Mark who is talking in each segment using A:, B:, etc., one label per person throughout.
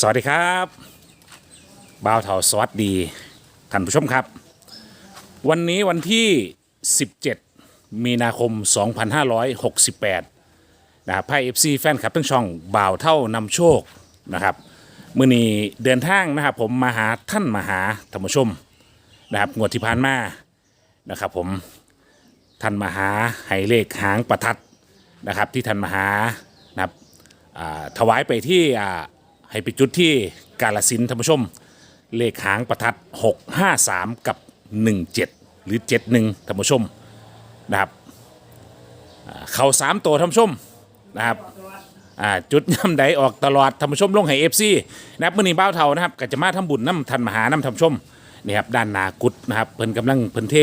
A: สวัสดีครับบ่าวเทาสวัสดี ท่านผู้ชมครับ วันนี้วันที่ 17 มีนาคม 2568 นะครับไพ่เอฟซีแฟนคลับทั้งช่องบ่าวเท่านำโชคนะครับมื่อนี้เดินทางนะครับผมมาหาท่านมาหาท่านผู้ชมนะครับงวดที่ผ่านมานะครับผมท่านมาหาไฮเลขหางประทัดนะครับที่ท่านมาหานะครับอ่าถวายไปที่อ่า ให้ไปจุดที่กาลสินท่านผู้ชม เลขหางประทัด 653 กับ 17 หรือ 71ท่านผู้ชมนะครับอ่าเขา3ตัวท่านผู้ชมนะครับอ่าจุดย่ำใดออกตลอดท่านผู้ชมลงให้เอฟซีนะครับมื่อนี้บ้าวเทานะครับก็จะมาทำบุญน้ำทันมหาน้ำท่านผู้ชมนี่ครับด้านหนากุดนะครับเพิ่นกำลังเพิ่นเท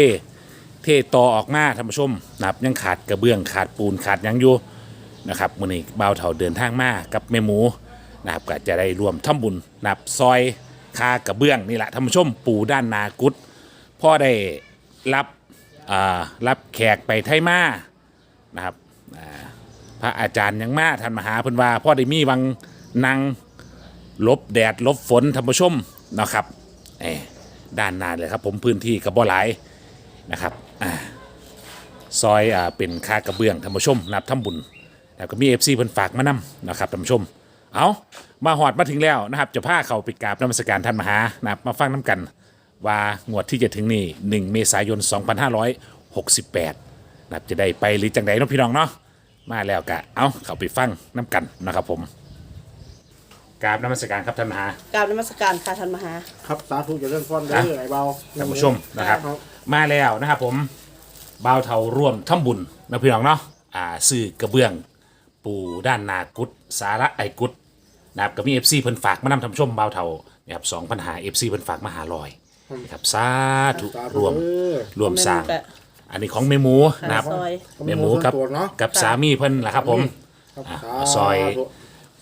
A: เทต่อออกมาท่านผู้ชมนะครับยังขาดกระเบื้องขาดปูนขาดหยังอยู่นะครับมื่อนี้บ่าวเถาเดินทางมากับแม่หมู นะครับก็จะได้รวมทำบุญนะครับซอยคากระเบื้องนี่แหละท่านผู้ชมปู่ด้านนากุดพ่อได้รับรับแขกไปไทมานะครับพระอาจารย์ยังมาท่านมหาพิ่นว่าพ่อได้มีวังนางลบแดดลบฝนท่านผู้ชมนะครับเอ้ด้านนาเลยครับผมพื้นที่กับบ่หลายนะครับอซอยอเป็นคากระเบื้องท่านผู้ชมนะครับทำบุญแล้วก็มีเอฟซีเพิ่นฝากมานำนะครับท่านผู้ชม เอามาหอดมาถึงแล้วนะครับ จะพาเขาไปกราบนมัสการท่านมหานะครับมาฟังน้ำกัน ว่างวดที่จะถึงนี่ 1 เมษายน 2568นะครับจะได้ไปหรือจังใดเน้องพี่น้องเนาะมาแล้วกะเอาเขาไปฟังน้ำกันนะครับผมกราบนมัสการครับท่านมหา
B: กราบนมัสการค่ะท่านมหา
C: ครับสาธุจะเรื่องฟ้อนได้
A: อะ
C: ไอ้เบา
A: ท่านผู้ชมนะครับ
C: ครับ
A: มาแล้วนะครับผมบ่าวเทาร่วมทำบุญนะพี่น้องเนาะอ่าซื้อกระเบื้อง ปูด้านนากุดสาระไอกุด นะครับก็มีเอฟซีเพิ่นฝากมานำทำชมบ่าวเทานะครับสองปัญหาเอฟซีเพิ่นฝากมาหาลอยนะครับสาธุ
C: สาธุ
A: รวม
C: เออ
A: รวมสร้าง
B: แม่หมูแปะ
A: อันนี้ของเมหมูนะครับ
B: ซอย
A: เมหมูกับ
C: ส่วนตัวเนาะ
A: กับสามีเพิ่นแหละครับผม
C: ครับ
A: อะ
C: สา
A: เอาซอย
C: ธุ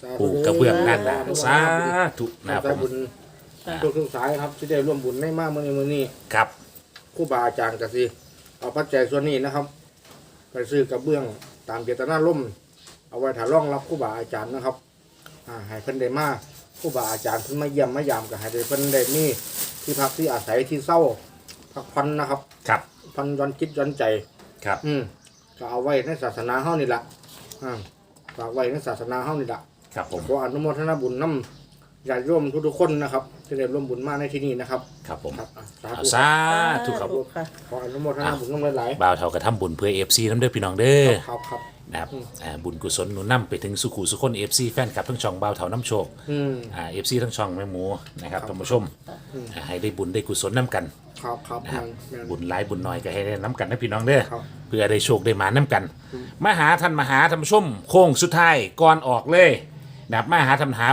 C: สาธุ
A: ปูกระเบื้องด้านหน้าสาธุ
C: นะ
A: นะครับ
C: ค
A: ผ
C: รับ
A: ม
C: บุญทุกทุกสายครับที่ได้ร่วมบุญในมากเมื่อนี้มื่อนี้
A: ครับ
C: ครู่บาอาจารย์กสิเอาปัจจัยส่วนนี้นะครับ ไปซื้อกระเบื้องตามเจตนาร่มเอาไว้ถ่าร่องรับครู่บาอาจารย์นะครับ อ่าให้เพิ่นได้มาครู่บาอาจารย์เพิ่นมาเยี่ยมมายามก็ให้ได้เพิ่นได้มีที่พักที่อาศัยที่เศร้าพักพันนะครับ
A: ครับ
C: พันย้อนจิตย้อนใจ
A: ครับ
C: อืมก็เอาไว้ในศาสนาเฮานี่แหละอ่าฝากไว้ในศาสนาเฮานี่แหละ
A: ครับผม
C: ขออนุโมทนาบุญน้ำ ญาติโยมทุกๆคนนะครับที่ได้ร่วมบุญมาในที่นี้นะครับ
A: ครับผม
C: ครับอะสา
A: เอา
C: ธุ
A: สาธุครับ
B: ค่ะ
C: ขออนุโมทนาบุญน้ำหลาย
A: บ่าวเทากระทำบุญเพื่อเอฟซีน้ำเด้อพี่น้องเด้อ
C: ๆครับครับ
A: นะครับอ่าบุญกุศลหนุนนำไปถึงสุขุสุคนเอฟซีแฟนคลับทั้งช่องบ่าวเถาน้ำโชค
C: อืม
A: อ่าเอฟซีทั้งช่องแม่หมูนะครับท่านผู้ชมอ่าให้ได้บุญได้กุศลน้ำกัน
C: ครับครับ
A: นะครับ
C: แม่น
A: บุญหลายบุญน้อยก็ให้ได้น้ำกันนะพี่น้องเด้อ
C: ครับ
A: เพื่อได้โชคได้หมาน้ำกัน มาหาท่านมาหาท่านผู้ชมโค้งสุดท้ายก่อนออกเลยนะครับมาหาท่านมหา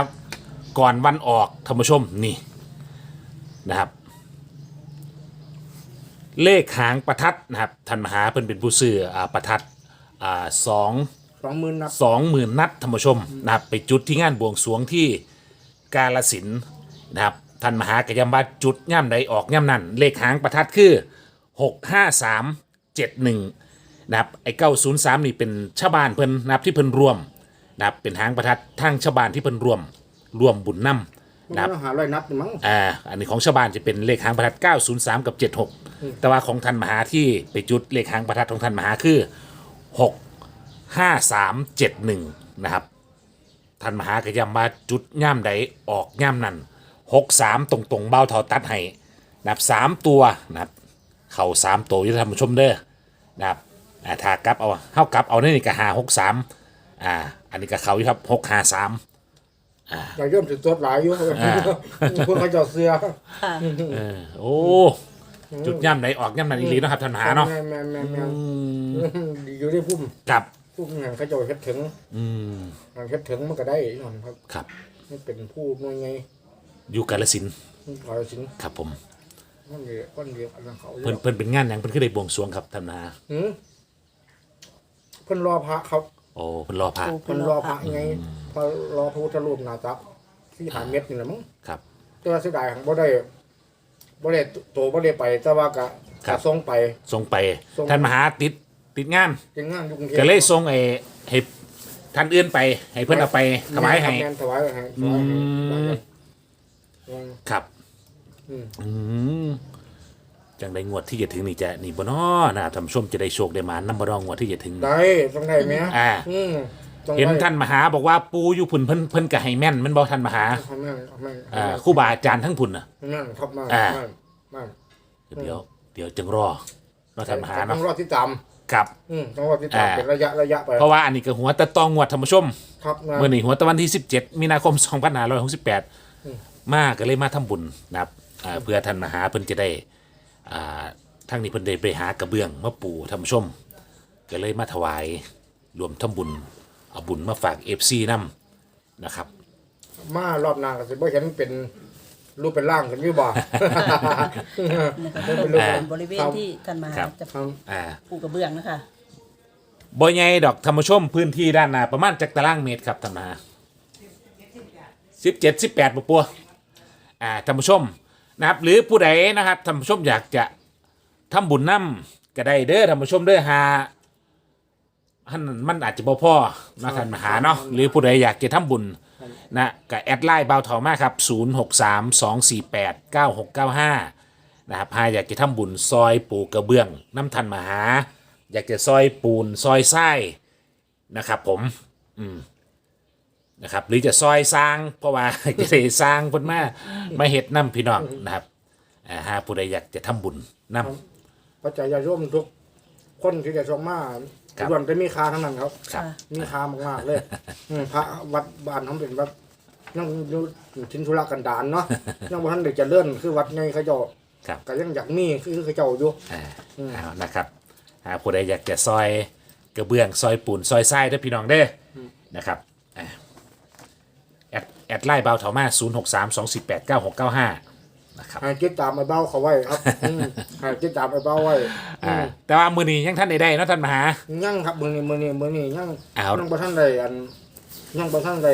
A: ก่อนวันออกท่านผู้ชมนี่นะครับ เลขหางประทัดนะครับท่านมหาเพิ่นเป็นผู้ซื้ออ่าประทัดอ่าสอง
C: สองหมื่นนับ
A: สองหมื่นนัดท่านผู้ชมนะครับไปจุดที่งานบวงสรวงที่กาลสินธุ์นะครับท่านมหากยมบาจุดย่ำใดออกย่ำนั่นเลขหางประทัดคือหกห้าสามเจ็ดหนึ่งนะครับไอ้เก้าศูนย์สามนี่เป็นชาวบ้านเพิ่นนะครับที่เพิ่นรวมนะครับเป็นหางประทัดทางชาวบ้านที่เพิ่นรวม รวมบุญนำ
C: มัน
A: นะครับ
C: ต้องหาร้อยนับนี่มั้ง
A: อ่าอันนี้ของชาวบ้านจะเป็นเลขหางประทัด903 กับ 76 แต่ว่าของท่านมหาที่ไปจุดเลขหางประทัดของท่านมหาคือ 65371 นะครับท่านมหากระยำมาจุดย่ำใดออกย่ำนั่น63 ตรงตรงๆเบ้าเท่าตัดให้นะครับสามตัวนะครับเข่าสามตัวอยุทธรรมชมเด้อนะครับอ่าถ้ากลับเอาเข้ากลับเอานี่ก็หา63อ่าอันนี้ก็เขาอยู่ครับ653
C: อย่าโยม ถึงตัวหลายอยู่พวกเขาเจ้าเสือ
B: ค่ะ
A: เออโอ้ จุดย่ำไหนออกย่ำนั้นอีหลีเนาะครับท่านมหาเนาะ
C: แม่นแม่นแม่นแม่นดีอยู่ในพุ่ม
A: ครับ
C: พุ่มหันเขาเจ้าเฮ็ดถึง
A: อืม
C: หันเฮ็ดถึงมันก็ได้หน่อยครับ
A: ครับ
C: นี่เป็นผู้หน่วยไง
A: อยู่กาลสินธุ์
C: ขอยสิง
A: ครับผม
C: มันเรียกมันเรียกอันนั้นเขาอยู่
A: เพิ่นเพิ่นเป็นงานหยังเพิ่นคือได้บวงสรวงครับท่านมหา
C: หืมเพิ่นรอพระครับ
A: โอ้เพิ่นรอพระ
C: เพิ่นรอพระไงพอรอพระพุทธรูปหนาจับที่หาเม็ดนี่แหละมั้ง
A: ครับ
C: แต่ว่าเสียดายของบ่ได้บ่ได้โตบ่ได้ไป แต่ว่าก็
A: ครับ
C: ก็ส่งไป
A: ส่งไป
C: ส่ง
A: ท่านมหาติดติดงาน
C: เป็นงานอยู่กรุงเทพ
A: ก็เลยส่งไอ้ให้ท่านอื่นไป ให้เพิ่นเอาไปถวายให้
C: แม่นถวายให้ถวายให้
A: อืม
C: อืม
A: ครับ
C: อืม
A: อืม จังได้งวดที่จะถึงนี่จะนี่บ่น้อนะครับท่านผู้ชมจะได้โชคได้มานำบ่น้องวดที่จะถึง
C: ได้ต้องได้ไหม
A: อ่า
C: อืมต้องได้
A: เห็นท่านมหาบอกว่าปูอยู่พุ่นเพิ่นเพิ่นก็ให้แม่นแมันบ่ท่านมหา
C: ทำแม่นทำแม่น
A: อ่าครูบาอาจารย์ทั้งพุ่นน่ะ
C: แม่นครับมา
A: อ่า
C: แม่นแม่น
A: เดี๋ยวเดี๋ยวจึงรอเนาะท่านมหา
C: ต้
A: เนาะ
C: องรอที่ตาม
A: ครับ
C: อืมต้องรอที่ตาม
A: อ่า
C: เป็นระยะระยะไป
A: เพราะว่าอันนี้ก็หัวตะตองงวดท่านผู้ชม
C: ครับนะ
A: เมื่อนี้หัวตะวันที่ 17 มีนาคม 2568 มาก็เลยมาทำบุญนะครับอ่าเพื่อท่านมหาเพิ่นจะได้ อ่าทั้งนี้เพิ่นได้ไปหากระเบื้องมาปูท่านผู้ชม ก็เลยมาถวายรวมทำบุญเอาบุญมาฝาก FC นํนะครับ
C: มารอบหน้าก็สิบ่เห็นเป็นรูปเป็นร่างกันอยู่บ่
B: นะคะก็เป็นบริเวณที่ท่านมหา
A: ครับ
B: จะ
C: ครับ
A: อ่า
B: ปูกระเบื้องนะคะ
A: บ่ใหญ่ดอกธรรมชมพื้นที่ด้านหน้าประมาณจักตารางเมตรครับท่านมหา17 18บ่ปัวอ่าท่านผู้ชม นะครับหรือผู้ใดนะครับท่านผู้ชมอยากจะทำบุญนํก็ได้เด้อท่านผู้ชมเด้อหาท่านมันอาจจะบ่พอนะท่านมหาเนาะหรือผู้ใดอยากจะทำบุญนะก็แอดไลน์เบาเถามาครับ 0632489695 นะครับหาอยากจะทำบุญซอยปูกระเบื้องน้ำทันมหา อยากจะซอยปูนซอยไส้นะครับผม อืม นะครับหรือจะซอยสร้าง เพราะว่า จะได้สร้างเพิ่นมามาเฮ็ดน้ำพี่น้องนะครับอ่าหาผู้ใดอยากจะทำบุญน้
C: พระใจยาร่วมทุกคนที่จะชมมา
A: ครับ
C: ล้วนแต่มีค่าทั้งนั้นครับ
A: ครับ
C: มีค่ามากๆเลยอืมพระวัดบ้านทำเป็นวัดยังอยู่ทิ้นธุระกันดารเนาะ ยังบ่ทันได้เจะเลื่อนคือวัดในเขาเจ้า
A: ครับ
C: ก็ยังอยากมีคือเขาเจ้าอยู่
A: อ่าเอานะครับหาผู้ใดอยากจะซอยกระเบื้องซอยปูนซอยไส้เด้อพี่น้องเด้ออนะครับอ่า แอดแอดไลน์เบาเถามา0 6 3 2 4 8 9 6 9 5นะครับ
C: ให้ติดตามไอ้เบ้าเขาไว้ครับ อืมให้ติดตามไอ้เบ้าไว้
A: อ่า แต่ว่ามือนี้ยังท่านได้ได้เนาะท่านมหา
C: ยังครับมื้อนี้มื้อนี้มื้อนี้ยัง
A: เอา
C: ยังบ่ทันได้อันยังบ่ทันได้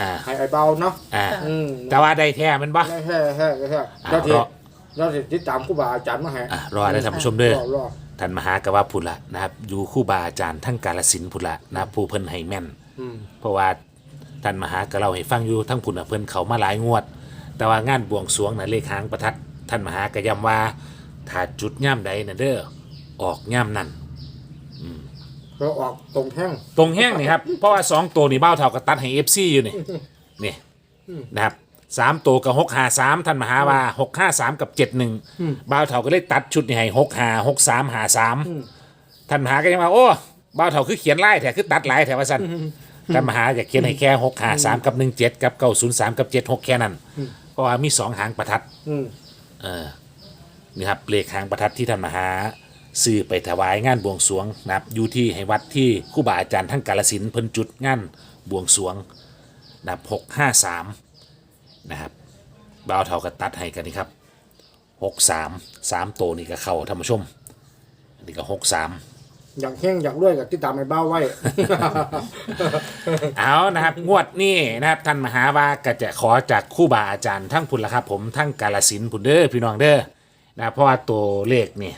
A: อ่า
C: ให้ไอ้เบ้าเนาะ
A: อ่า
C: อืม
A: แต่ว่าได้แท้แมันบ่
C: ได้แฮ่แฮ่แฮ่
A: อ่า
C: แล้วที่
A: รอ
C: แล้วที่ติดตามครูบาอาจารย์มาให้
A: อ่ารอได้ท่านผู้ชมเด้อ
C: รอรอ
A: ท่านมหากว่าพุทธละนะครับอยู่คู่บาอาจารย์ทั้งกาลสินธุ์พุทธละนะครับผู้เพิ่นให้แม่น
C: อืม
A: เพราะว่า ท่านมหาก็เล่าให้ฟังอยู่ทั้งพุ่นน่ะเพิ่นเขามาหลายงวด แต่ว่างานบวงสรวงน่ะเลขหางประทัดท่านมหาก็ย้ำว่าถ้าจุดย่ำใดน่ะเด้อออกย่ำนั่น
C: ก็ออกตรงแท่ง
A: ตรงแห้งนี่ครับ เพราะว่าสองตัวนี่เบ้าเท่ากับตัดให้เอฟซีอยู่นี่นี่นะครับสามตัวกับหกหาสามท่านมหาว่าหกห้าสามกับเจ็ดหนึ่งเบ้าเท่าก็เลยตัดชุดนี่ให้หกหาหกสามหาสามท่านมหาก็ยังว่าโอ้เบ้าเท่าคือเขียนไล่แถคือตัดไล่แถว่าสั้น ท่านมหาอยากเขียนให้แค่หกหาสามกับหนึ่งเจ็ดกับเก้าศูนย์สามกับเจ็ดหกแค่นั้นเพราะว่ามีสองหางประทัด
C: อืม
A: เออนี่ครับเลขหางประทัดที่ท่านมหาซื้อไปถวายงานบวงสรวงนะครับอยู่ที่ให้วัดที่ครูบาอาจารย์ทั้งกาลสินธุ์เพิ่นจุดงานบวงสรวงนะครับหกห้าสามนะครับบ่าวเท่ากับตัดให้กันนี่ครับหกสามสามโตวนี่ก็เข้าท่านผู้ชมอันนี่ก็หกสาม
C: อยากแห้งอยากรวยกับติดตามไอ้เบ้าไว้
A: เอานะครับ งวดนี้นะครับท่านมหาว่าก็จะขอจากครู่บาอาจารย์ทั้งพุ่นละครับผมทั้งกาลสินธุ์พุ่นเด้อพี่น้องเด้อนะเพราะว่าตัวเลขนี่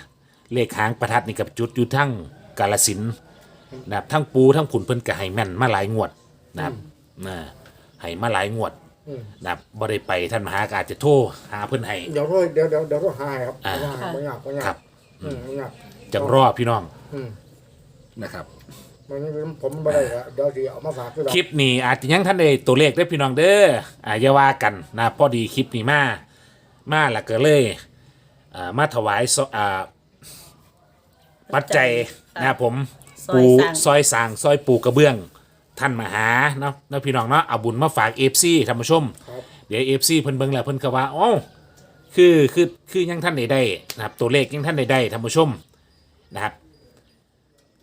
A: เลขหางประทัดนี่กับจุดอยู่ทั้งกาลสินธุ์นะครับทั้งปูทั้งผุนเพิ่นก็ให้แม่นมาหลายงวดนะครับนะให้มาหลายงวดนะครับบ่ได้ไปท่านมหาก็อาจจะโทรหาเพิ่นให้
C: เดี๋ยวรวยเดี๋ยวเดี๋ยวเดี๋ยวรวยหายครับ
A: อ่า
C: เดี๋ยวรวยหายไม่ยากไม่ยาก
A: ครับ
C: อืมไม่ยาก
A: จังรอพี่น้อง
C: อืม
A: นะครับ
C: มันนี้ผมไม่ได้อะเดี๋ยวที่เอามาฝากด้วย
A: คลิปนี้อาจจะยังท่านได้ตัวเลขได้อพี่น้องเด้ออ่าอย่าว่ากันนะพอดีคลิปนี้มา มาและก็เลยอ่ามาถวายซอ่าปัจจัยนะครับผม
B: ซอย
A: ปู
B: สร้าง
A: ซอยสร้างซอยปูกระเบื้อง ท่านมาหาเนาะเนาะพี่น้องเนาะเอาบุญมาฝากเอฟซีท่านผู้ชม
C: ครับ
A: เดี๋ยวเอฟซีเพิ่นเบิ่งแล้วเพิ่นก็ว่าอ๋อคือคือคือยังท่านได้ได้นะครับตัวเลขยังท่านได้ได้ท่านผู้ชมนะครับ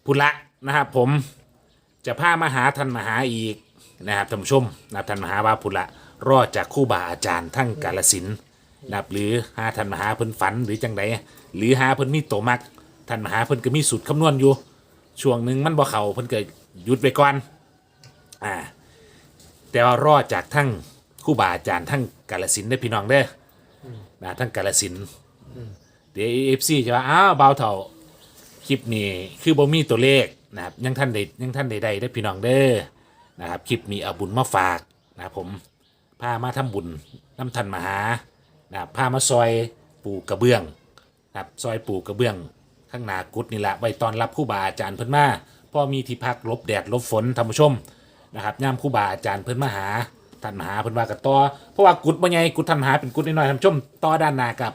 A: พุละนะครับผมจะพามาหาท่านมหาอีกนะครับท่านผู้ชมนะครับท่านมหาว่าพุละรอดจากคู่บาอาจารย์ทั้งกาลสินธุ์นะครับหรือหาท่านมหาเพิ่นฝันหรือจังใดหรือหาเพิ่นมีโตวมักท่านมหาเพิ่นก็มีสูตรคำนวณอยู่ ช่วงหนึ่งมันบ่เข้าเพิ่นก็หยุดไปก่อนอ่าแต่ว่ารอดจากทั้งคู่บาอาจารย์ทั้งกาลสินธุ์ได้อพี่น้องเด้ออนะทั้งกาลสินธุ์เดี๋ยวเอฟซีจะว่าอ้าวเบาเถ่า คลิปนี้คือบ่มีตัวเลขนะครับยังท่านได้ยังท่านใดๆได้พี่น้องเด้อนะครับคลิปนี้เอาบุญมาฝากนะครับผมพามาทำบุญน้ำทันมหานะครับพามาซอยปูกระเบื้องนะครับซอยปูกระเบื้องข้างหนากุดนี่แหละไว้ตอนรับคู่บาอาจารย์เพิ่นมาพ่อมีที่พักลบแดดลบฝนท่านผู้ชมนะครับย่ามคู่บาอาจารย์เพิ่นมาหาท่านมหาเพิ่นว่ากับต่อเพราะว่ากุดบ่ใหญ่กุดท่านมหาเป็นกุดน้อยๆท่านผู้ชมต่อด้านหน้ากับ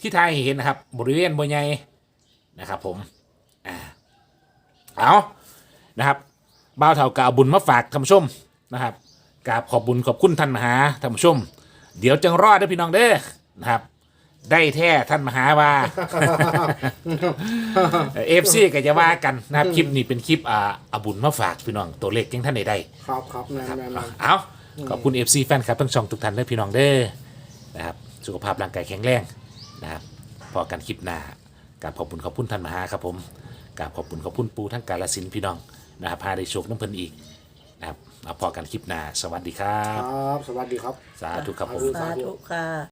A: ที่ไทยเห็นนะครับบริเวณบ่ใหญ่ นะครับผมอ่าเอานะครับบ่าวเท่ากเอาบุญมาฝากท่านผู้ชมนะครับกราบขอบบุญขอบคุณท่านมหาท่านผู้ชม เดี๋ยวจังรอดเด้อพี่น้องเด้อนะครับ ได้แท้ท่านมหาว่า เอฟซีก็จะว่ากันนะครับคลิปนี้เป็นคลิปอ่าเอาบุญมาฝากพี่น้องตัวเลขยังท่านใดได้
C: ครับครับแม่นแม่นแม่น
A: เอาขอบคุณ FC แฟนคลับทั้งช่องทุกท่านและพี่น้องเด้อนะครับ สุขภาพร่างกายแข็งแรงนะครับพอกันคลิปหน้า กับขอบคุณขอบคุณท่านมหาครับผมกับขอบคุณขอบคุณปูทั้งกาลสินธุ์พี่น้องนะครับพาได้โชคน้ำเพลินอีกนะครับเอาพอกันคลิปหน้าสวัสดีครั
C: ค
A: บ
C: รับ สวัสดีครับ
A: สาธุครับผม
B: สาธุค่ะ